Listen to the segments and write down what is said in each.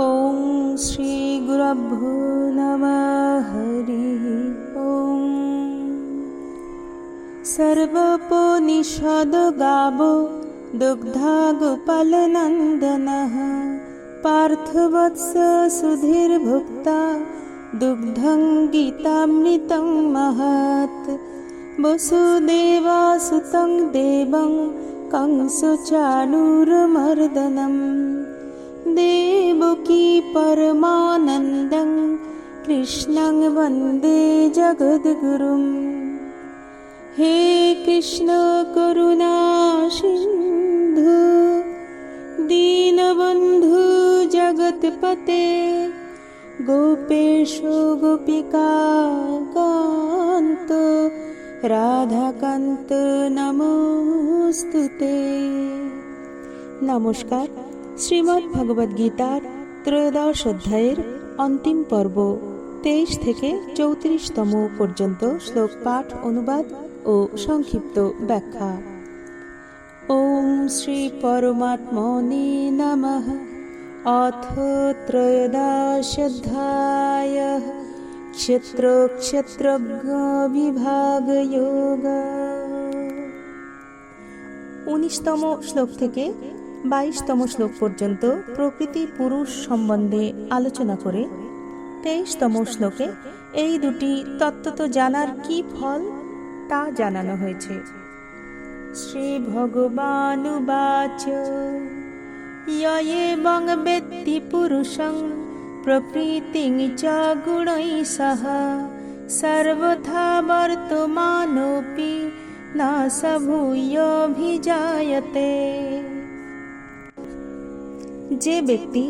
ॐ श्रीगुरभ्यो नमः हरिः ॐ सर्वोपनिषद्गावो दुग्धा गोपालनन्दनः पार्थवत्स सुधीर्भुक्ता दुग्धं गीतामृतं महत् वसुदेवासुतं देवं कंसचाणूरमर्दनम् देवकी परमानन्दं कृष्णं वन्दे जगद्गुरुम् हे कृष्ण करुणा सिन्धु दीनबन्धु जगत्पते गोपेशो गोपिका कान्त রাধাকান্ত নমস্তুতে নমস্কার শ্রীমদ্ ভগবদ গীতার ত্রয়োদশ অধ্যায়ের অন্তিম পর্ব, তেইশ থেকে চৌত্রিশতম পর্যন্ত শ্লোক পাঠ, অনুবাদ ও সংক্ষিপ্ত ব্যাখ্যা। ওম শ্রী পরমাত্মনে নমঃ। অথ ত্রয়োদশোধ্যায় ক্ষেত্রক্ষেত্রজ্ঞবিভাগযোগ উনিশতম শ্লোক থেকে বাইশতম শ্লোক পর্যন্ত প্রকৃতি পুরুষ সম্বন্ধে আলোচনা করে তেইশতম শ্লোকে এই দুটি তত্ত্বত জানার কি ফল? তা জানানো হয়েছে। শ্রী ভগবানুবাচ ইয়েবং বেত্তি পুরুষং প্রকৃতিং চ গুণৈ সহ। সর্বথা বর্তমানোপি না সভূয়ভিজায়তে যে ব্যক্তি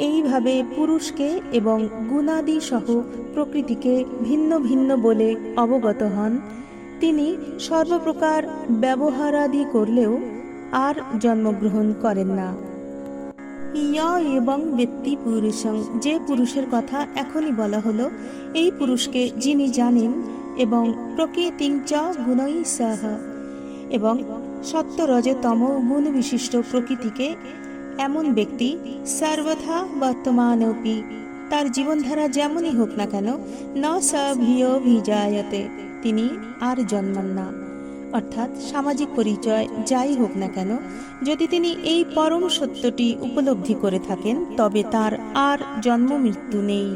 এইভাবে পুরুষকে এবং গুণাদি সহ প্রকৃতিকে ভিন্ন ভিন্ন বলে অবগত হন, তিনি সর্বপ্রকার ব্যবহারাদি করলেও আর জন্মগ্রহণ করেন না। এবং ব্যক্তি পুরুষং, যে পুরুষের কথা এখনই বলা হলো, এই পুরুষকে যিনি জানেন এবং প্রকৃতিং চ গুণই সহ এবং সত্যরজতম গুণ বিশিষ্ট প্রকৃতিকে এমন ব্যক্তি সর্বথা বর্তমানপি। তার জীবনধারা যেমনই হোক না কেন, ন স ভিজায়তে তিনি আর জন্মান না। অর্থাৎ সামাজিক পরিচয় যাই হোক না কেন, যদি তিনি এই পরম সত্যটি উপলব্ধি করে থাকেন, তবে তার আর জন্ম মৃত্যু নেই।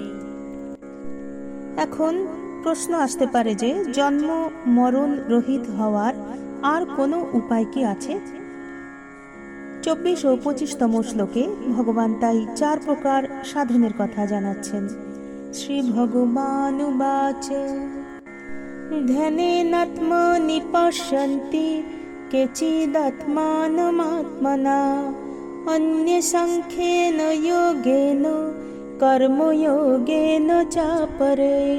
এখন প্রশ্ন আসতে পারে যে, জন্ম মরণ রহিত হওয়ার আর কোনো উপায় কি আছে? চব্বিশ ও পঁচিশতম শ্লোকে ভগবান তাই চার প্রকার সাধনের কথা জানাচ্ছেন। শ্রী ভগবানুবাচ। ধ্যানেনাত্মা নিপশ্যন্তি কেচিদাত্মানমাত্মনা অন্যসংখ্যেন যোগেন, কর্মযোগেন চাপরে।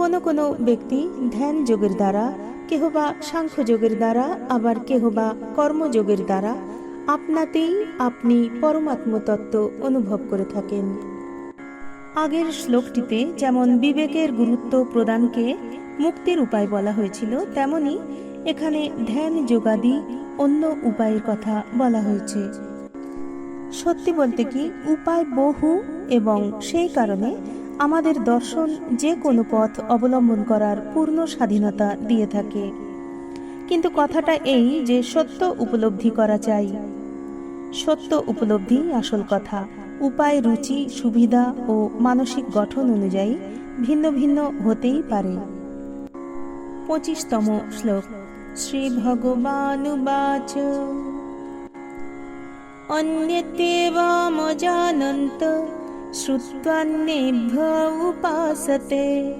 কোনো কোনো ব্যক্তি ধ্যান যোগের দ্বারা কেহ বা সাংখ্য যোগের দ্বারা, আবার কেহ বা কর্মযোগের দ্বারা, আপনাতেই আপনি পরমাত্ম তত্ত্ব অনুভব করে থাকেন। আগের শ্লোকটিতে যেমন বিবেকের গুরুত্ব প্রদানকে মুক্তির উপায় বলা হয়েছিল, তেমনি এখানে ধ্যান যোগাদি অন্য উপায়ের কথা বলা হয়েছে। সত্যি বলতে কি, উপায় বহু এবং সেই কারণে আমাদের দর্শন যে কোনো পথ অবলম্বন করার পূর্ণ স্বাধীনতা দিয়ে থাকে। কিন্তু কথাটা এই যে সত্য উপলব্ধি করা চাই। সত্য উপলব্ধি আসল কথা। উপায়, রুচি, সুবিধা ও মানসিক গঠন অনুযায়ী ভিন্ন ভিন্ন হতেই পারে। পঁচিশতম শ্লোক। শ্রী ভগবানুবাচ অন্যতেবামজানন্ত শ্রুত্বান্যেভ্য উপাসতে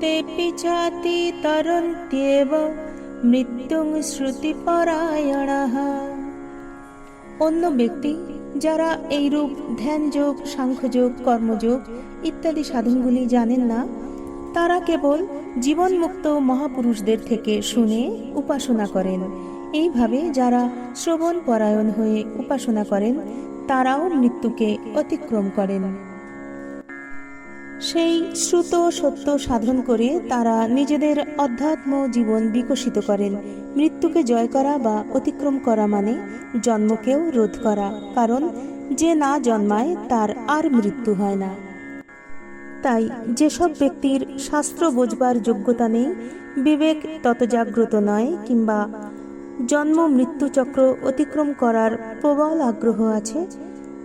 তেপি চাতি তরন্ত্যেব মৃত্যুং শ্রুতিপরায়ণাঃ অন্য ব্যক্তি যারা এই এইরূপ ধ্যানযোগ, সাংখ্যযোগ, কর্মযোগ ইত্যাদি সাধনগুলি জানেন না, তারা কেবল জীবনমুক্ত মহাপুরুষদের থেকে শুনে উপাসনা করেন। এইভাবে যারা শ্রবণ পরায়ণ হয়ে উপাসনা করেন, তারাও মৃত্যুকে অতিক্রম করেন। সেই শ্রুত সত্য সাধন করে তারা নিজেদের অধ্যাত্ম জীবন বিকশিত করেন। মৃত্যুকে জয় করা বা অতিক্রম করা মানে জন্মকেও রোধ করা, কারণ যে না জন্মায় তার আর মৃত্যু হয় না। তাই যেসব ব্যক্তির শাস্ত্র বোঝবার যোগ্যতা নেই, বিবেক তত জাগ্রত নয় কিংবা জন্ম মৃত্যু চক্র অতিক্রম করার প্রবল আগ্রহ আছে,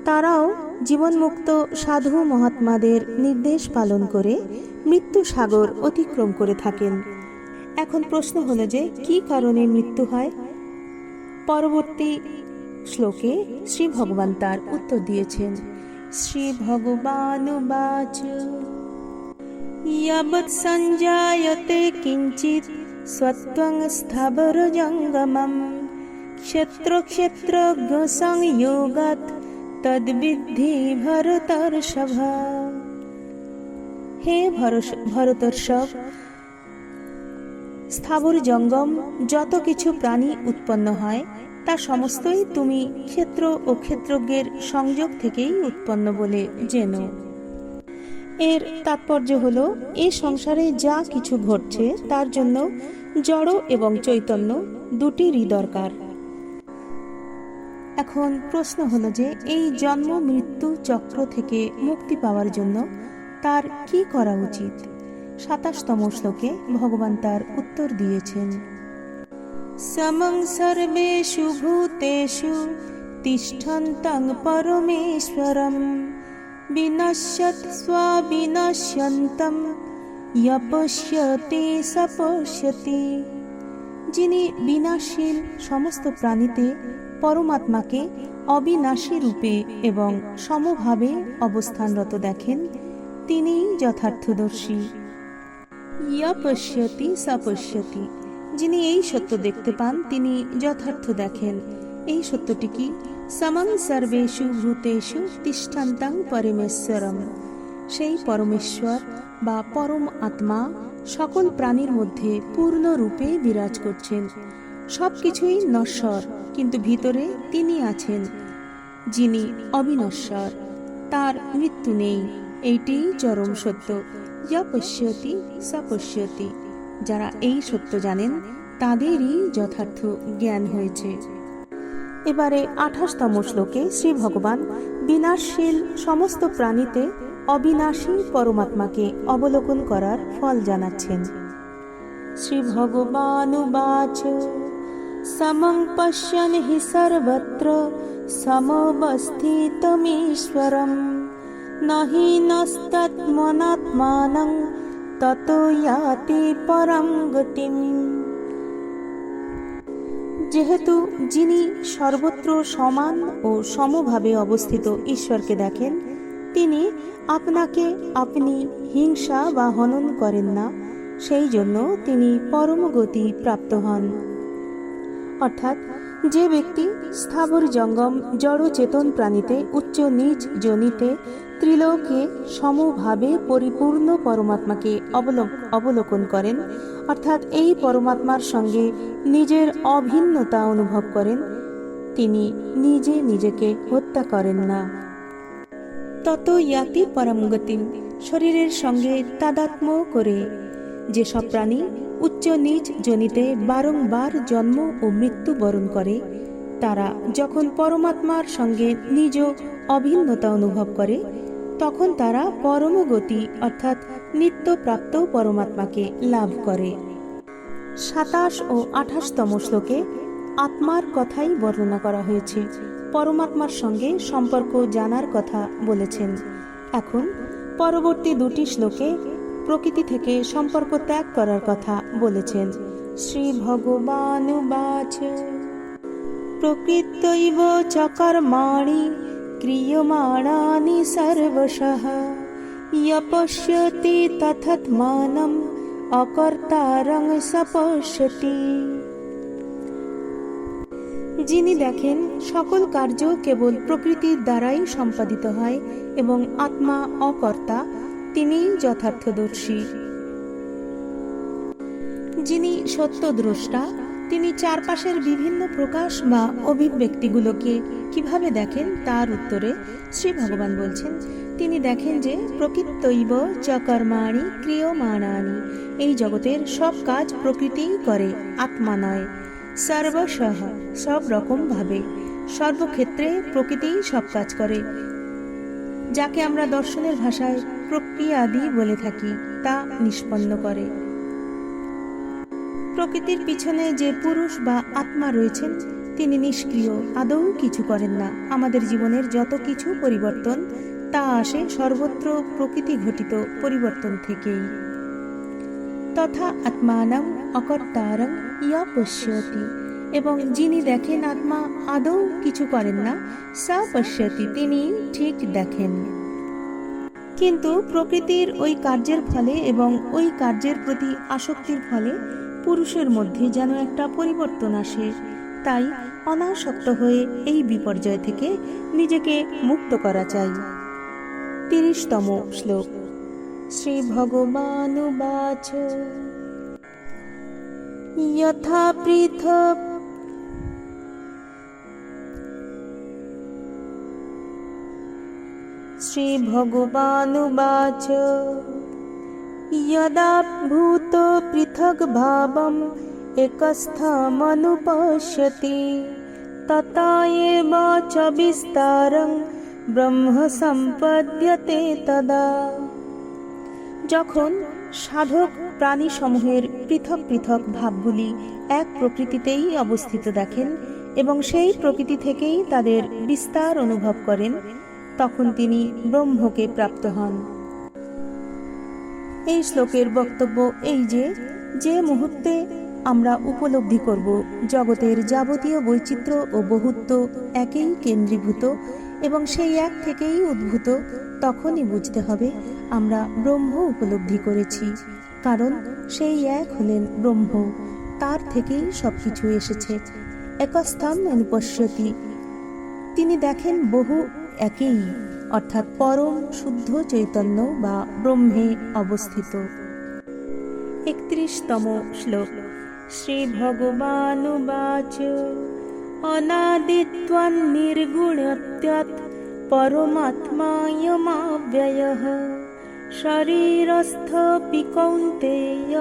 তারাও জীবনমুক্ত সাধু মহাত্মাদের নির্দেশ পালন করে মৃত্যু সাগর অতিক্রম করে থাকেন। এখন প্রশ্ন হলো যে, কি কারণে মৃত্যু হয়? পরবর্তী শ্লোকে শ্রী ভগবান তার উত্তর দিয়েছেন। শ্রী ভগবান সঞ্জায়তে কিঞ্চিত সত্ত্বং স্থাবর জঙ্গমম ক্ষেত্র ক্ষেত্র সংযোগাত তদ্বিদ্ধি ভরতর্ষভ হে ভরস- ভরতর্ষভ, স্থাবর জঙ্গম যত কিছু প্রাণী উৎপন্ন হয়, তা সমস্তই তুমি ক্ষেত্র ও ক্ষেত্রজ্ঞের সংযোগ থেকেই উৎপন্ন বলে জেনো। এর তাৎপর্য হলো এই সংসারে যা কিছু ঘটছে, তার জন্য জড় এবং চৈতন্য দুটিরই দরকার। এখন প্রশ্ন হলো যে, এই জন্ম মৃত্যু চক্র থেকে মুক্তি পাওয়ার জন্য তার কি করা উচিত? সাতাশতম শ্লোকে ভগবান তার উত্তর দিয়েছেন। সমং সর্বেষু ভূতেষু তিষ্ঠন্তং পরমেশ্বরম। বিনশ্যত স্বাবিনশ্যন্তম ইয়পশ্যতে সপশ্যতি। যিনি বিনাশীল সমস্ত প্রাণীতে পরমাত্মাকে অবিনাশী রূপে এবং সমভাবে অবস্থানরত দেখেন, তিনিই যথার্থদর্শী। ইয়া পশ্যতি সপশ্যতি যিনি এই সত্য দেখতে পান, তিনি যথার্থ দেখেন। এই সত্যটি কি? সমং সর্বেষু ভূতেষু তিষ্ঠান্তাং পরমেশ্বরম। সেই পরমেশ্বর বা পরম আত্মা সকল প্রাণীর মধ্যে পূর্ণরূপে বিরাজ করছেন। সব কিছুই নশ্বর, কিন্তু ভিতরে তিনি আছেন, যিনি অবিনশ্বর। তার মৃত্যু নেই, এইটি চরম সত্য। ইয়া পশ্যতি সা পশ্যতি যারা এই সত্য জানেন, তাদেরই যথার্থ জ্ঞান হয়েছে। এবারে আঠাশতম শ্লোকে শ্রী ভগবান বিনাশশীল সমস্ত প্রাণীতে অবিনাশী পরমাত্মাকে অবলোকন করার ফল জানাচ্ছেন। শ্রী ভগবানুবাচ সমং পশ্যন হি সর্বত্র সমবস্থিতমীশ্বরম নহি নস্তৎমনাত্মানং ততো ইয়াতি পরম গতিম যেহেতু যিনি সর্বত্র সমান ও সমভাবে অবস্থিত ঈশ্বরকে দেখেন, তিনি আপনাকে আপনি হিংসা বা হনন করেন না সেই জন্য তিনি পরমগতি প্রাপ্ত হন। অর্থাৎ যে ব্যক্তি স্থাবর জঙ্গম জড় চেতন প্রাণীতে উচ্চ নিচ জনিতে ত্রিলোকে সমভাবে পরিপূর্ণ পরমাত্মাকে অবলোক- অবলোকন করেন, অর্থাৎ এই পরমাত্মার সঙ্গে নিজের অভিন্নতা অনুভব করেন, তিনি নিজে নিজেকে হত্যা করেন না। তত ইয়াতি পরমগতিম শরীরের সঙ্গে তাদাত্ম্য করে। যেসব প্রাণী উচ্চ নিচ জনিতে বারংবার জন্ম ও মৃত্যু বরণ করে। তারা যখন পরমাত্মার সঙ্গে নিজ অভিন্নতা অনুভব করে, তখন তারা পরমগতি অর্থাৎ নিত্যপ্রাপ্ত পরমাত্মাকে লাভ করে। সাতাশ ও আঠাশতম শ্লোকে আত্মার কথাই বর্ণনা করা হয়েছে। পরমাত্মার সঙ্গে সম্পর্ক জানার কথা বলেছেন। এখন পরবর্তী দুটি শ্লোকে প্রকৃতি থেকে সম্পর্ক ত্যাগ করার কথা বলেছেন। শ্রী ভগবান বাচ প্রকৃতৈব চকর্মাণি ক্রিয়মাণানি সর্বশঃ। ইয়পশ্যতি তথাত্মানম অকর্তারং সপশ্যতি। যিনি দেখেন, সকল কার্য কেবল প্রকৃতির দ্বারাই সম্পাদিত হয় এবং আত্মা অকর্তা তিনি যথার্থদর্শী। যিনি সত্যদ্রষ্টা, তিনি চারপাশের বিভিন্ন প্রকাশ বা অভিব্যক্তিগুলোকে কীভাবে দেখেন তার উত্তরে শ্রী ভগবান বলছেন, তিনি দেখেন যে প্রকৃতৈব চকর্মাণি ক্রিয়মাণানি, এই জগতের সব কাজ প্রকৃতিই করে, আত্মা নয়, সর্বসহ, সব রকম ভাবে, সর্বক্ষেত্রে প্রকৃতিই সব কাজ করে, যাকে আমরা দর্শনের ভাষায় প্রক্রিয়াদি বলে থাকি, তা নিষ্পন্ন করে। প্রকৃতির পিছনে যে পুরুষ বা আত্মা রয়েছেন, তিনি নিষ্ক্রিয়, আদৌ কিছু করেন না। আমাদের জীবনের যত কিছু পরিবর্তন, তা আসে সর্বত্র প্রকৃতি ঘটিত পরিবর্তন থেকেই। তথা আত্মানং অকর্তারং ইয়া পশ্যতি, এবং যিনি দেখেন আত্মা আদৌ কিছু করেন না, সা পশ্যতি, তিনি ঠিক দেখেন। কিন্তু প্রকৃতির ওই কার্যের ফলে এবং ওই কার্যের প্রতি আসক্তির ফলে পুরুষের মধ্যে যেন একটা পরিবর্তন আসে তাই অনাসক্ত হয়ে এই বিপর্যয় থেকে নিজেকে মুক্ত করা চাই তিরিশতম শ্লোক শ্রী ভগবানুবাচ यथा पृथक् श्रीभगवानुवाच यदा भूतो पृथग् भावम् एकस्थमनुपश्यति तथा एव च विस्तारं ব্রহ্ম সম্পদ্যতে তদা যখন সাধক প্রাণীসমূহের পৃথক পৃথক ভাবগুলি এক প্রকৃতিতেই অবস্থিত দেখেন এবং সেই প্রকৃতি থেকেই তাদের বিস্তার অনুভব করেন তখন তিনি ব্রহ্মকে প্রাপ্ত হন। এই শ্লোকের বক্তব্য এই যে যে মুহূর্তে আমরা উপলব্ধি করব জগতের যাবতীয় বৈচিত্র্য ও বহুত্ব একেই কেন্দ্রীভূত এবং সেই এক থেকেই উদ্ভূত, তখনই বুঝতে হবে আমরা ব্রহ্ম উপলব্ধি করেছি, কারণ সেই এক হলেন ব্রহ্ম, তার থেকেই সবকিছু এসেছে। একস্থান অনুপশ্যতি। তিনি দেখেন বহু একই, অর্থাৎ পরম শুদ্ধ চৈতন্য বা ব্রহ্মে অবস্থিত। একত্রিশতম শ্লোক। শ্রী ভগবানুবাচ অনাদিত্বান নির্গুণত্যাৎ কৌন্তেয়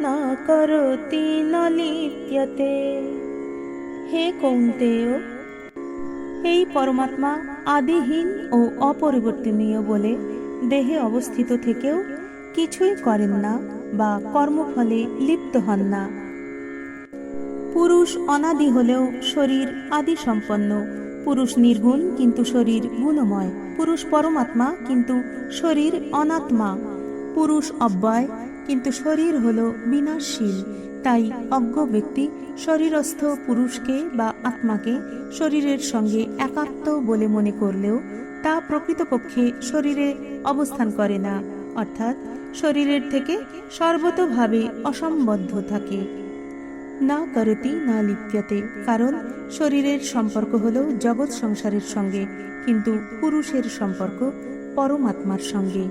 না করতি ন লিপ্যতে। হে কৌন্তেয়, এই পরমাত্মা আদিহীন ও অপরিবর্তনীয় বলে দেহে অবস্থিত থেকেও কিছুই করেন না বা কর্মফলে লিপ্ত হন না। পুরুষ অনাদি হলেও শরীর আদি সম্পন্ন পুরুষ নির্গুণ কিন্তু শরীর গুণময়। পুরুষ পরমাত্মা কিন্তু শরীর অনাত্মা। পুরুষ অব্যয় কিন্তু শরীর হল বিনাশশীল। তাই অজ্ঞ ব্যক্তি শরীরস্থ পুরুষকে বা আত্মাকে শরীরের সঙ্গে একাত্ম বলে মনে করলেও তা প্রকৃতপক্ষে শরীরে অবস্থান করে না। অর্থাৎ শরীরের থেকে সর্বতভাবে অসম্বদ্ধ থাকে। না করতি, না লিপ্যতে, কারণ শরীরের সম্পর্ক হল জগৎ সংসারের সঙ্গে, কিন্তু পুরুষের সম্পর্ক পরমাত্মার সঙ্গে।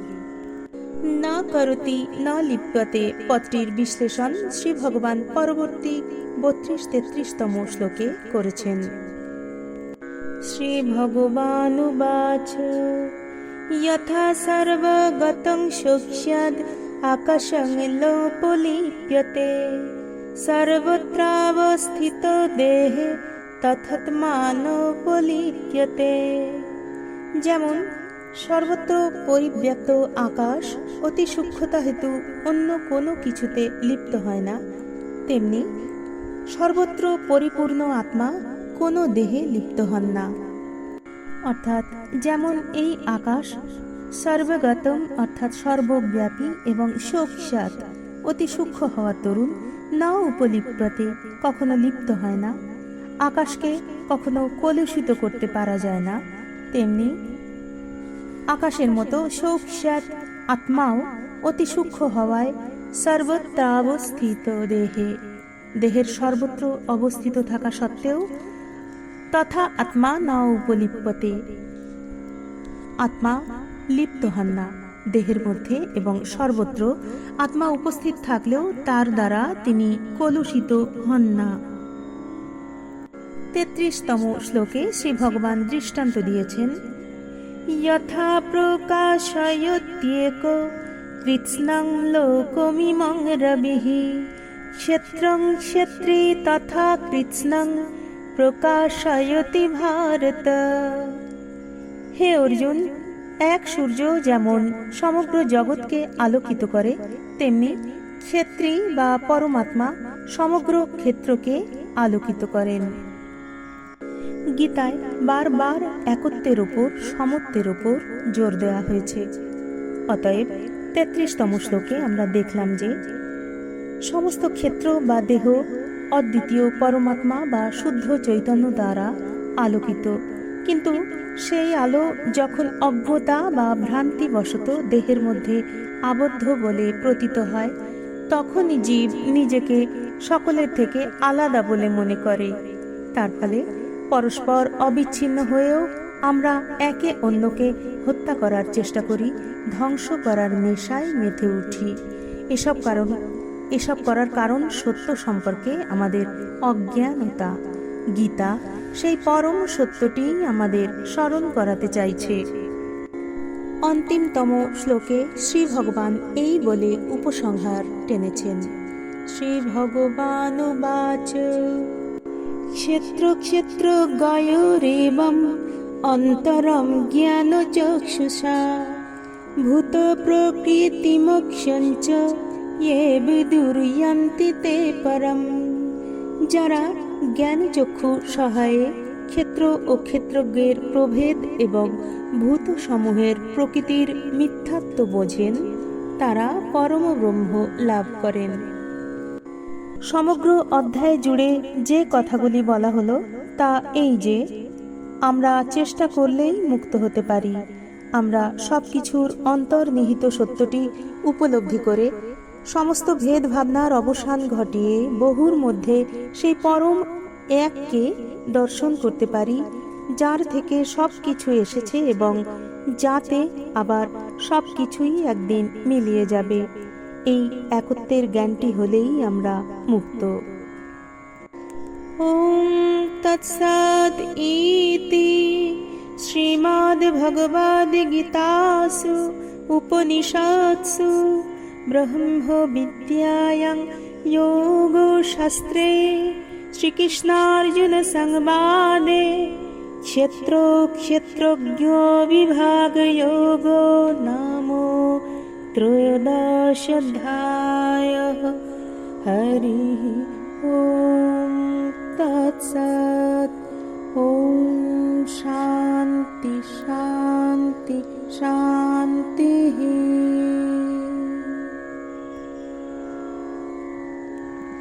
না করতি না লিপ্যতে পত্রির বিশ্লেষণ শ্রী ভগবান পরবর্তী বত্রিশ তেত্রিশতম শ্লোকে করেছেন শ্রী ভগবানুবাচ यथा सर्वगतं सूक्ष्याद् आकाशं लोपलिप्यते सर्वत्रावस्थितो देहे তথাত্মানোপলিপ্যতে যেমন সর্বত্র পরিব্যাপ্ত আকাশ অতি সূক্ষ্মতা হেতু অন্য কোনো কিছুতে লিপ্ত হয় না। তেমনি সর্বত্র পরিপূর্ণ আত্মা কোনো দেহে লিপ্ত হন না। অর্থাৎ যেমন এই আকাশ সর্বগতম, অর্থাৎ সর্বব্যাপী এবং শোকসাত অতি সূক্ষ্ম হওয়ার দরুন না উপলিপ্যতে কখনো লিপ্ত হয় না। আকাশকে কখনো কলুষিত করতে পারা যায় না। তেমনি আকাশের মতো শোকসাত আত্মাও অতি সূক্ষ্ম হওয়ায় সর্বত্রাবস্থিত দেহে। দেহের সর্বত্র অবস্থিত থাকা সত্ত্বেও তথা আত্মা না উপলিপ্যতে আত্মা লিপ্ত হন না দেহের মধ্যে এবং সর্বত্র। আত্মা উপস্থিত থাকলেও তার দ্বারা তিনি কলুষিত হন না। তেত্রিশতম শ্লোকে শ্রী ভগবান দৃষ্টান্ত দিয়েছেন যথা প্রকাশয়ত্যেক কৃৎস্নং লোকমিমং রবিः ক্ষেত্রং ক্ষেত্রে তথা কৃৎস্নং প্রকাশয়তি ভারত হে অর্জুন, এক সূর্য যেমন সমগ্র জগৎকে আলোকিত করে, তেমনি ক্ষেত্রী বা পরমাত্মা সমগ্র ক্ষেত্রকে আলোকিত করেন। গীতায় বারবার একত্বের ওপর সমত্বের ওপর জোর দেওয়া হয়েছে। অতএব তেত্রিশতম শ্লোকে আমরা দেখলাম যে, সমস্ত ক্ষেত্র বা দেহ অদ্বিতীয় পরমাত্মা বা শুদ্ধ চৈতন্য দ্বারা আলোকিত। কিন্তু সেই আলো যখন অজ্ঞতা বা ভ্রান্তিবশত দেহের মধ্যে আবদ্ধ বলে প্রতীত হয়, তখনই জীব নিজেকে সকলের থেকে আলাদা বলে মনে করে। তার ফলে পরস্পর অবিচ্ছিন্ন হয়েও আমরা একে অন্যকে হত্যা করার চেষ্টা করি, ধ্বংস করার নেশায় মেতে উঠি। এসব কারণ, এসব করার কারণ সত্য সম্পর্কে আমাদের অজ্ঞানতা। গীতা সেই পরম সত্যটি আমাদের স্মরণ করাতে চাইছে। অন্তিমতম শ্লোকে শ্রী ভগবান এই বলে উপসংহার টেনেছেন। শ্রী ভগবান বাচ। ক্ষেত্র ক্ষেত্র গয়োরেবম অন্তরম জ্ঞান চক্ষুষা ভূত প্রকৃতি মোক্ষঞ্চ ইয়ে বিদুর্যন্তি তে পরম যারা জ্ঞানচক্ষু সহায়ে ক্ষেত্র ও ক্ষেত্রজ্ঞের প্রভেদ এবং ভূতসমূহের প্রকৃতির মিথ্যাত্ব বোঝেন, তারা পরম ব্রহ্ম লাভ করেন। সমগ্র অধ্যায় জুড়ে যে কথাগুলি বলা হলো তা এই যে, আমরা চেষ্টা করলেই মুক্ত হতে পারি। আমরা সব কিছুর অন্তর্নিহিত সত্যটি উপলব্ধি করে সমস্ত ভেদ ভাবনার অবসান ঘটিয়ে বহুর মধ্যে সেই পরম এককে দর্শন করতে পারি, যার থেকে সব কিছু এসেছে এবং যাতে আবার সব কিছুই একদিন মিলিয়ে যাবে। এই একত্বের জ্ঞানটি হলেই আমরা মুক্ত ওম তৎসৎ ইতি শ্রীমদ্ভগবদ্গীতাসু উপনিষৎসু ব্রহ্মবিদ্যায়াং योगशास्त्रे श्रीकृष्णार्जुनसंवादे क्षेत्रो क्षेत्रज्ञो विभागयोगो नामो त्रयोदशोऽध्यायः हरिः ॐ तत्सत्। ॐ शान्ति शान्ति शान्तिः